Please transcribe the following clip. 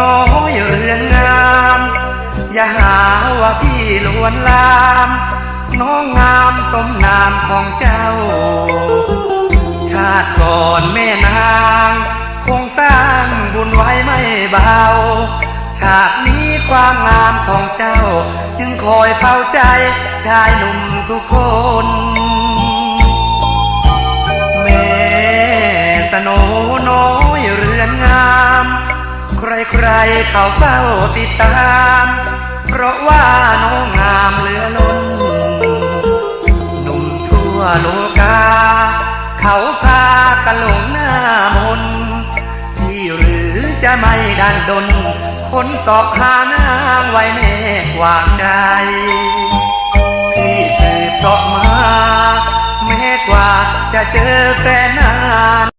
น้อยเรือนงาม อย่าหาว่าพี่ลวนลาม น้องงามสมนามของเจ้า ชาติก่อนแม่นาง คงสร้างบุญไว้ไม่เบา ชาตินี้ความงามของเจ้า จึงคอยเผาใจชายหนุ่มทุกคนแม่โน ใครเขาเฝ้าติดตาม เพราะว่าน้องงามเหลือล้นหนุ่มทั่วโลกา เขาพากันหลงหน้ามนที่หรือจะไม่ดันดน คนสอบหานางไว้แน่วางใจพี่สืบเสาะมา แม้กว่าจะเจอแฟนนาน